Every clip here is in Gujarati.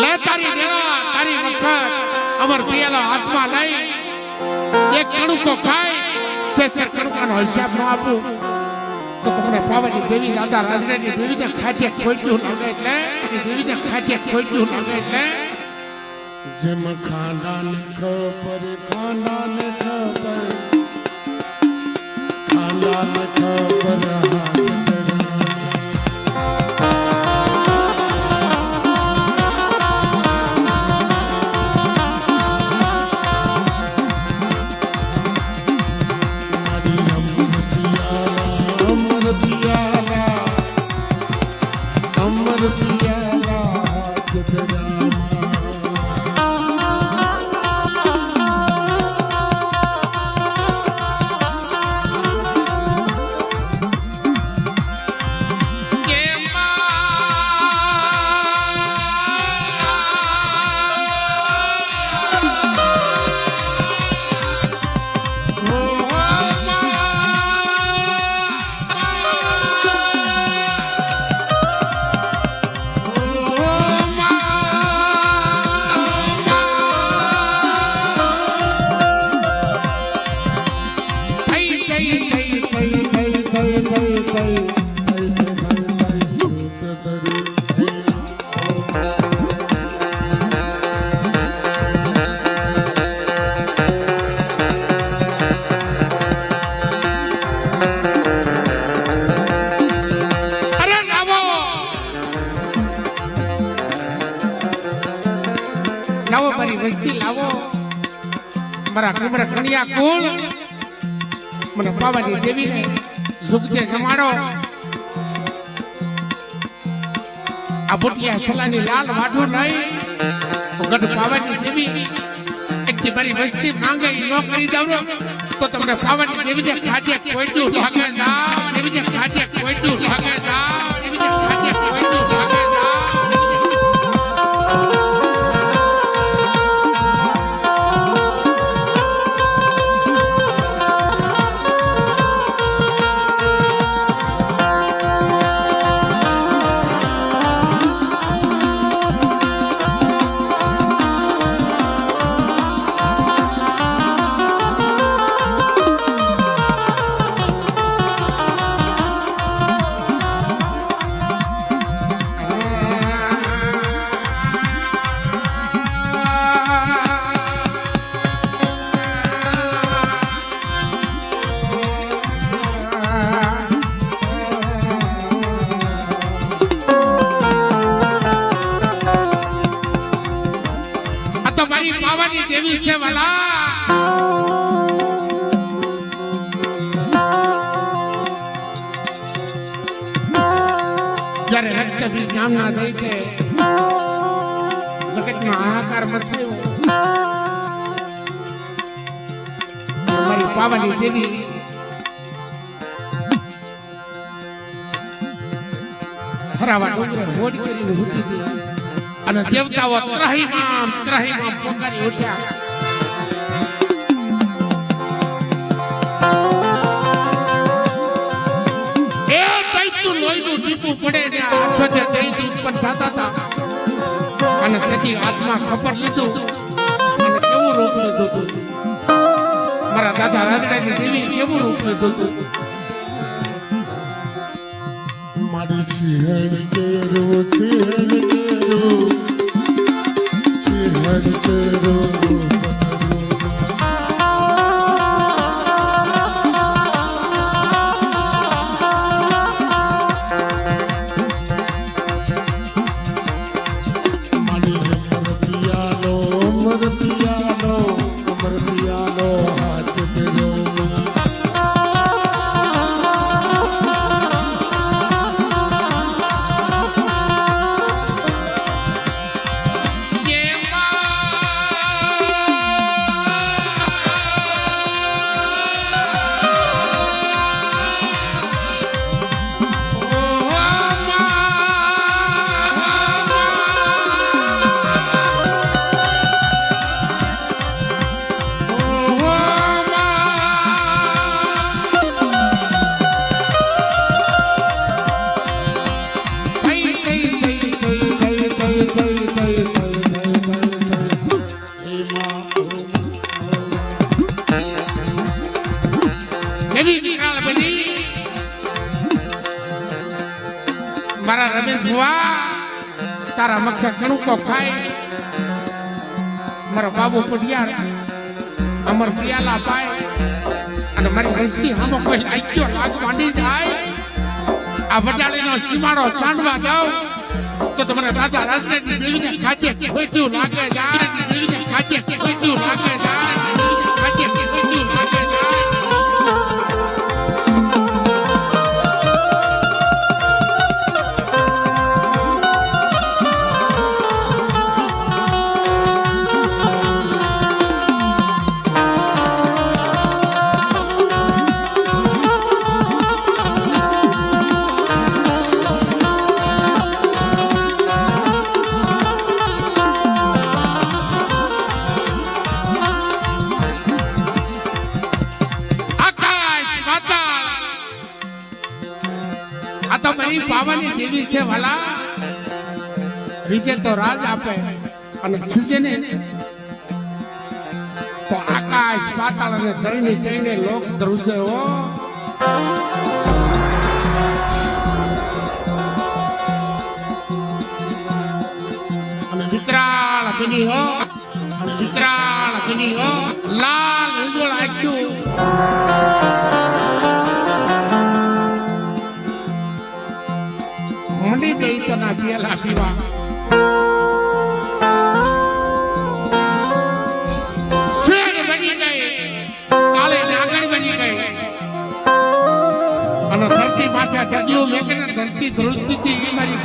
લે તારી દેવા તારી વખત અમર પિયાલો હાથમાં લઈ એક કણુકો ખાય સે સે કણુકાનો હિસાબ ન આપું. તો તમને પાવાની દેવી, દાદા રાજડાની દેવીને ખાધે ખોટ્યું લાગે એટલે દેવીને ખાધે ખોટ્યું લાગે એટલે. જેમ ખાંડાને ખબર ખાંડાને ખબર ખાંડાને કુમરા કન્યા કુળ મને પાવાની દેવીને ઝુકતે જમાડો. આ બુટિયા સલાની લાલ વાઢું લઈ ગઢ પાવાની દેવી. એક મારી વસ્તી માંગે ન કરી દઉં તો તમને પાવાની દેવીને ખાધે કોઈડું લાગે ના. દેવીને ખાધે કોઈડું લાગે ના. જ્યારે રક્તબીજ નામના દૈત્ય જગતમાં હાહાકાર મચાવ્યો મારી પાવાની દેવી હરાવા ડુંગરે હોડ કરીને ઉઠી હતી અને દેવતાઓ ત્રાહીમામ ત્રાહીમામ પોકારી ઉઠ્યા હતા હાથમાં ખપર લીધું. અને કેવું રૂપ લીધું હતું મારા દાદા રાજડાની દેવી કેવું રૂપ લીધું હતું મારી સિંહણ કેરો સિંહણ કેરો સિંહણ કેરો. મારા રમેશ ભુવા તારા મખે ઘણું કો ખાય. મારો બાબુ પડિયાર અમર પ્રિયાલા પાય. અને મારી હસ્તી હામો કોઈ આઈક્યો લાગ માંડી જાય. આ વડાળીનો સીમાડો સાંડવા જાવ તો તમારે દાદા રાજને દેવીને ખાતે ખોટ્યું લાગે જાય દેવીને ખાતે ખોટ્યું લાગે જાય. રીજે તો રાજ આપે અને ખીજે ને તો આકાશ પાતાળ અને ધરણી ત્રણે લોક ધ્રુજે હો. અને વિકરાળ બની હો. અને વિકરાળ બની હો. લાલ ઉજળ આખ્યું. મંડી પેલા પીવા.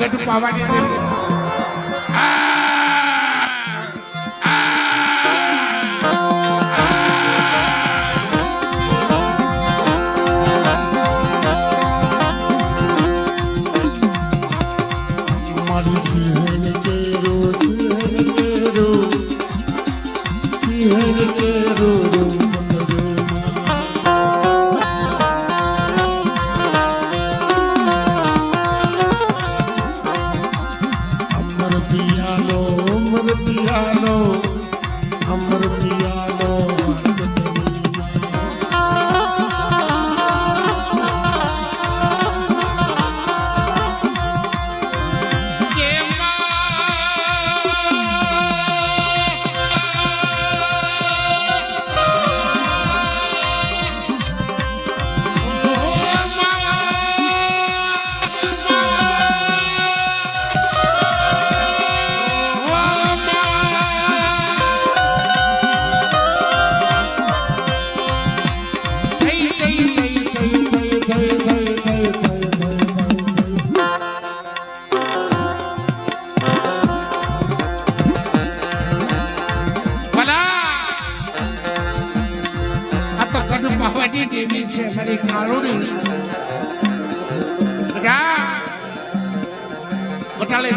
একটু পাওয়া নিয়ে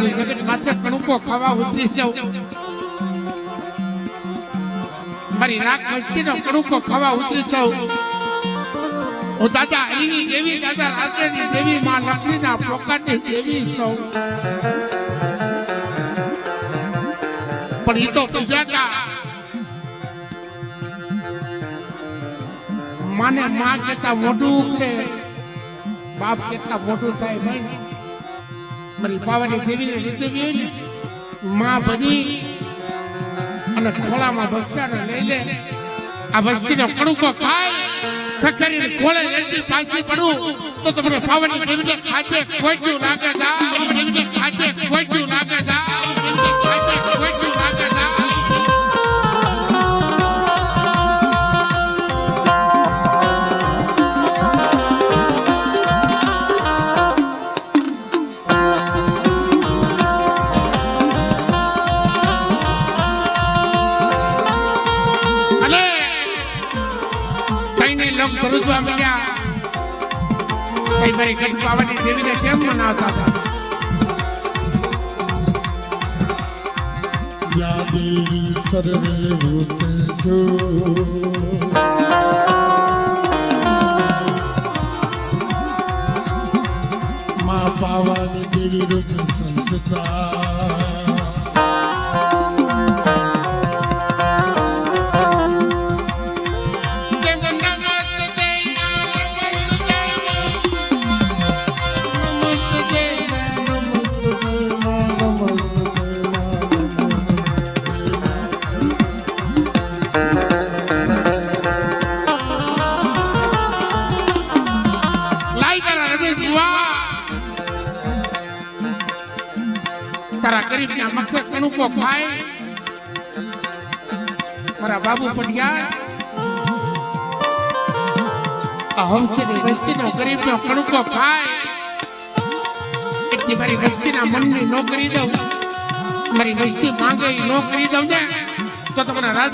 ની જગત માથે કણુકો ખાવા ઉતરી જાઉં. મારી રાખ મસ્તી નો કણુકો ખાવા ઉતરી જાઉં. હું દાદા હરીની દેવી દાદા રાત્રેની દેવી માં લક્ષ્મીના પોકારની દેવી સૌ પણ એ તો પૂજાતા માને માં કેતા મોઢું ઉખડે, બાપ કેતા મોઢું થાય ભાઈ મારી દેવીને રીતે હોય ને માં બની અને ખોળામાં બચ્ચાને લઈ લે. આ વસ્તીનો કડુકો ખાય, ખખરીને ખોળે લેતી પાછી પડું. તો તમને પાવાની દેવીને ખાતે ખોટ્યું લાગે જા. ભાઈને લવ કરું છું અમે ત્યાં ભાઈ કટ પાવાની દેવીને કેમ મનાવતા હતા? યાદી પાવાની દેવી રૂપ સંસ્કાર તારા ગરીબના મખે કણુકો ખાય મારા બાબુ પટિયા આ હંસની વસ્તીનો ગરીબનો કણુકો એક દી મારી વસ્તીના મનની નોકરી દઉં. મારી વસ્તી માંગે એ નોકરી દઉં ને, તો તમારા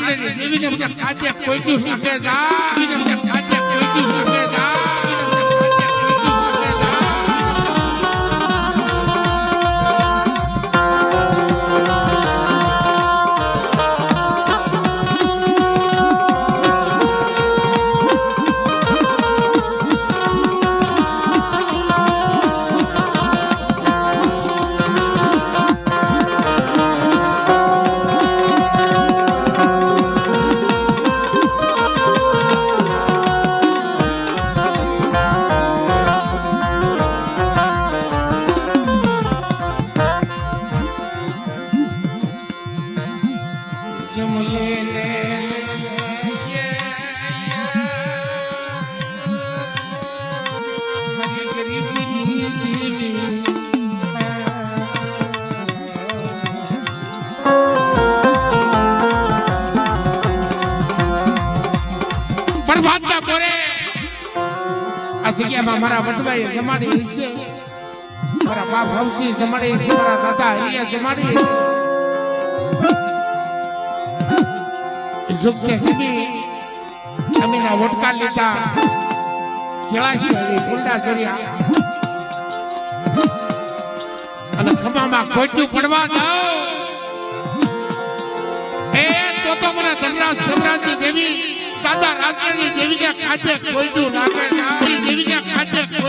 આ મારા વડવાએ જમાડી છે. મારા બાપ હવસી જમાડી છે, મારા દાદા હરિયા જમાડી. ઝુકતે હિમી અમીના વટકા લીધા. જળાશય કુંડા દરિયા અને ખમામાં ખોટ્યું પડવા દો એ તો તો મને ધનરાજ ધનરાજની દેવી, દાદા રાજની દેવીને ખાતે ખોટું લાગે Give me a cut, cut, cut.